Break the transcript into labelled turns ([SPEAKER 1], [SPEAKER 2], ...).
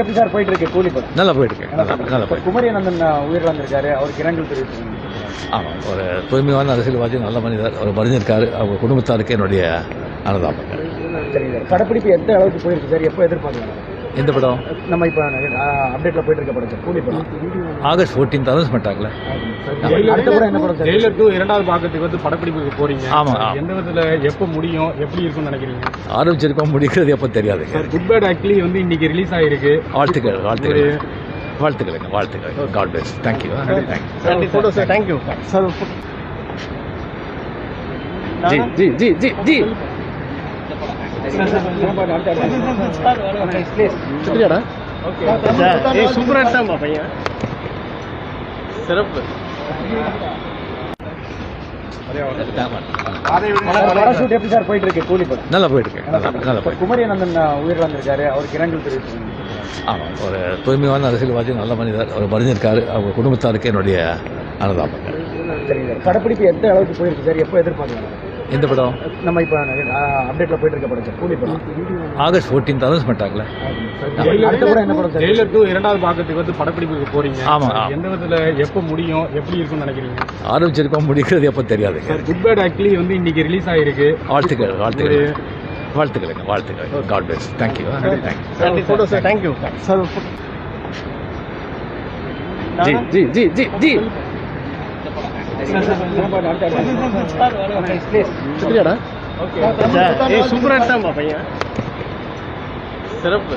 [SPEAKER 1] எப்படி சார் போயிட்டு இருக்கு கூலி படம்
[SPEAKER 2] நல்லா போயிட்டு இருக்கு நல்லா போயிட்டு
[SPEAKER 1] குமரி அனந்தன் உயிரிழந்திருக்காரு. அவருக்கு இரங்கல் தெரிவித்து
[SPEAKER 2] ஆமாம் ஒரு தூய்மையான அரசியல்வாதி நல்ல மனிதர். அவர் மறைஞ்சிருக்காரு. அவங்க குடும்பத்தாருக்கு என்னுடைய அனுதாபங்கள்.
[SPEAKER 1] படப்பிடிப்பு எந்த அளவுக்கு போயிருக்கு சார்? எப்போ எதிர்பார்க்கலாம்
[SPEAKER 2] எந்த படம்?
[SPEAKER 1] நம்ம இப்போ அப்டேட்ல போயிட்டு இருக்க படம் கூலி படம்.
[SPEAKER 2] ஆகஸ்ட் ஃபோர்டீன்த் அனௌன்ஸ்மெண்ட் ஆகல.
[SPEAKER 3] டூ இரண்டாவது பாகத்துக்கு வந்து படப்பிடிப்புக்கு போறீங்க.
[SPEAKER 2] ஆமா.
[SPEAKER 3] எந்த விதத்துல எப்போ முடியும் எப்படி இருக்கும்னு நினைக்கிறீங்க?
[SPEAKER 2] ஆரம்பிச்சிருக்கோம் முடிக்கிறது எப்போ தெரியாதுங்க
[SPEAKER 3] சார் குட் பேட் ஆக்சுவலி வந்து இன்னைக்கு ரிலீஸ் ஆயிருக்கு.
[SPEAKER 2] வாழ்த்துக்கள் வாழ்த்துக்கள். வாழ்த்துக்களுங்க வாழ்த்துக்கள். God bless thank you thank you
[SPEAKER 3] sir thank you
[SPEAKER 1] sir
[SPEAKER 2] G G G G ஜி சரியாடா
[SPEAKER 3] சூப்பரா எடுத்தாம்பா பையன். சிறப்பு.
[SPEAKER 1] எப்படி சார் போயிட்டு இருக்கு? கூலி படம்
[SPEAKER 2] நல்லா போயிட்டு இருக்கு. நல்லா நல்லா போயிட்டு
[SPEAKER 1] குமரி அனந்தன் உயிரிழந்திருக்காரு. அவருக்கு இரங்கல் தெரிவித்து
[SPEAKER 2] ஆமாம் ஒரு தூய்மையான அரசியல்வாதி நல்ல மனிதர். அவர் மறைஞ்சிருக்காரு அவங்க குடும்பத்தாருக்கு என்னுடைய அனுதாபங்கள்.
[SPEAKER 1] சரிங்க சார். படப்பிடிப்பு எந்த அளவுக்கு போயிருக்கு சார்? எப்போ எதிர்பார்க்கலாம்?
[SPEAKER 2] எந்த படம்?
[SPEAKER 1] நம்ம இப்போ அப்டேட்ல போயிட்டு இருக்க படம் கூலி படம்.
[SPEAKER 2] ஆகஸ்ட் ஃபோர்டீன்த் அனௌன்ஸ்மெண்ட் ஆகல.
[SPEAKER 1] அடுத்த படம் என்ன படம் சார்?
[SPEAKER 3] ஜெயிலர் டூ இரண்டாவது பாகத்துக்கு வந்து படப்பிடிப்புக்கு போறீங்க.
[SPEAKER 2] ஆமா.
[SPEAKER 3] எந்த விதத்துல எப்போ முடியும் எப்படி இருக்கும்னு நினைக்கிறீங்க?
[SPEAKER 2] ஆரம்பிச்சிருக்கோம் முடிக்கிறது எப்போ தெரியாதுங்க
[SPEAKER 3] சார் குட் பேட் ஆக்சுவலி வந்து இன்னைக்கு ரிலீஸ் ஆயிருக்கு.
[SPEAKER 2] வாழ்த்துக்கள் வாழ்த்துக்கள். வாழ்த்துக்களுங்க வாழ்த்துக்கள். God bless thank you thank you
[SPEAKER 3] sir. Thank you
[SPEAKER 1] sir
[SPEAKER 2] G G G G ஜி. சரியாடா
[SPEAKER 3] சூப்பராக எடுத்தாம்பா பையன். சிறப்பு.